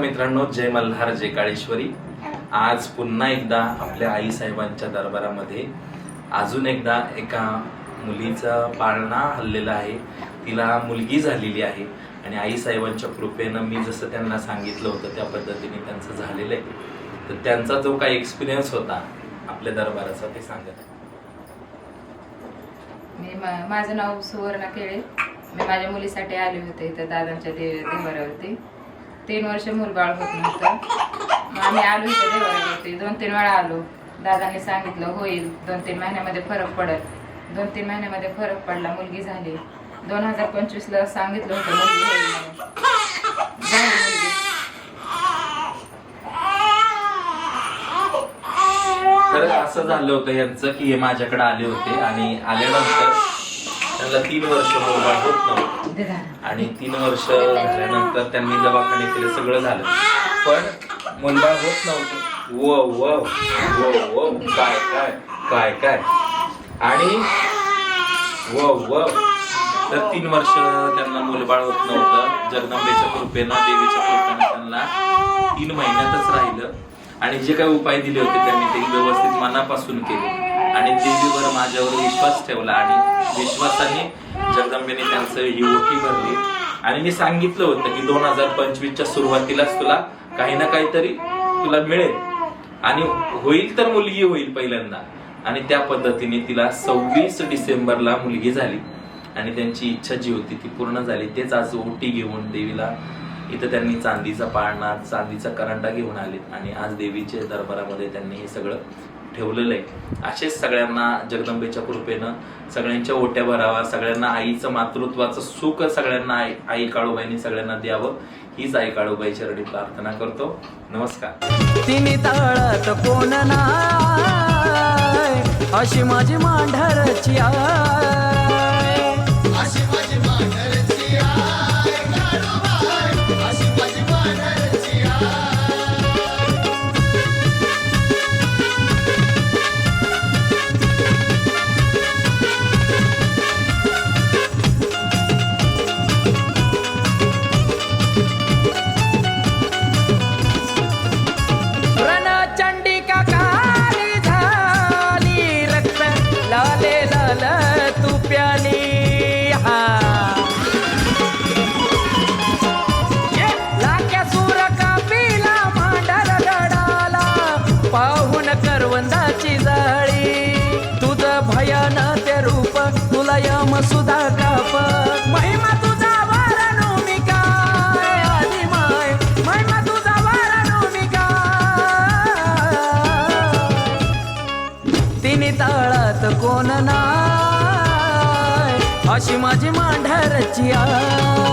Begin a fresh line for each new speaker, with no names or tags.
मित्रांनो जय मल्हार जय काळेश्वरी. आज पुन्हा एकदा आपल्या आई साहेबांच्या दरबारामध्ये अजून एकदा एका मुलीचा पाळणा हल्लेला आहे. तिला मुलगी झालेली आहे आणि आई साहेबांच्या कृपेनं मी जसं त्यांना सांगितलं होतं त्या पद्धतीने त्यांचं झालेलं आहे. तर त्यांचा जो काही एक्सपिरियन्स होता आपल्या दरबाराचा ते सांगत
मी माझं नाव सुवर्णा केळे. मी माझ्या मुलीसाठी आले होते इथं दादांच्या दे देवाऱ्यावरती. तीन वर्ष मूलबाळ होत नव्हतं. आम्ही आलो इथं होते दोन तीन वेळा आलो. दादांनी सांगितलं होईल. दोन तीन महिन्यामध्ये फरक पडत दोन तीन महिन्यामध्ये फरक पडला. मुलगी झाली. दोन हजार पंचवीसला सांगितलं होतं मुलगी होईल झाली मुलगी.
तर असं झालं होतं यांचं की हे माझ्याकडे आले होते आणि आल्यानंतर त्यांना तीन वर्ष मोबाईल होत नव्हतं. आणि तीन वर्ष झाल्यानंतर त्यांनी दवाखाने केले सगळं झालं. पण मुलबाळ होत नव्हतं. वो वो वो वो काय काय काय काय. आणि वो वो. तर तीन वर्ष त्यांना मुलबाळ होत नव्हतं. जगदंबेच्या कृपेनं देवीच्या कृपेनं त्यांना तीन महिन्यातच राहिलं. आणि जे काही उपाय दिले होते त्यांनी ते व्यवस्थित मनापासून केले. आणि देवीवर माझ्यावर विश्वास ठेवला आणि विश्वासाने जगदंबेने त्यांचं ही ओटी भरली. आणि मी सांगितलं होतं की दोन हजार पंचवीसच्या सुरुवातीलाच तुला काही ना काहीतरी तुला मिळेल. आणि होईल तर मुलगी होईल पहिल्यांदा. आणि त्या पद्धतीने तिला सव्वीस डिसेंबरला मुलगी झाली. आणि त्यांची इच्छा जी होती ती पूर्ण झाली. तेच आज ओटी घेऊन देवीला इथं त्यांनी चांदीचा पाळणा चांदीचा करंडा घेऊन आले आणि आज देवीच्या दरबारामध्ये त्यांनी हे सगळं ठेवलेलं आहे. असेच सगळ्यांना जगदंबेच्या कृपेनं सगळ्यांच्या ओट्या भरावा सगळ्यांना आईचं मातृत्वाचं सुख सगळ्यांना आई आई काळूबाईंनी सगळ्यांना द्यावं हीच आई काळूबाई चरणी प्रार्थना करतो. नमस्कार.
तिने तळत कोण नाय अशी माझी मांढरची तुला यम सुधा काप. महिमा तुझा वरण मी काय आधी माय महिमा तुझा वरण मी काय तिने तळात कोण नाय? अशी माझी मांढरची आय.